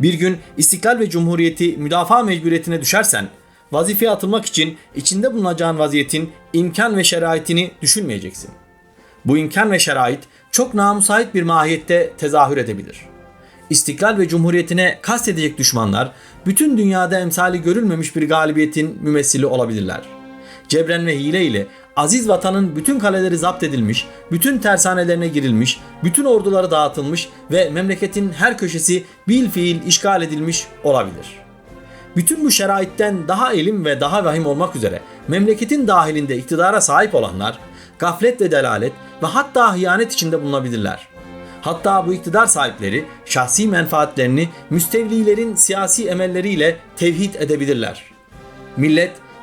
Bir gün istiklal ve cumhuriyeti müdafaa mecburiyetine düşersen, vazifeye atılmak için içinde bulunacağın vaziyetin imkan ve şeraitini düşünmeyeceksin. Bu imkan ve şerait çok namusait bir mahiyette tezahür edebilir. İstiklal ve cumhuriyetine kastedecek düşmanlar bütün dünyada emsali görülmemiş bir galibiyetin mümessili olabilirler. Cebren ve hile ile aziz vatanın bütün kaleleri zapt edilmiş, bütün tersanelerine girilmiş, bütün orduları dağıtılmış ve memleketin her köşesi bil fiil işgal edilmiş olabilir. Bütün bu şeraitten daha elim ve daha vahim olmak üzere memleketin dahilinde iktidara sahip olanlar gaflet ve delalet ve hatta hıyanet içinde bulunabilirler. Hatta bu iktidar sahipleri şahsi menfaatlerini müstevlilerin siyasi emelleriyle tevhid edebilirler. Millet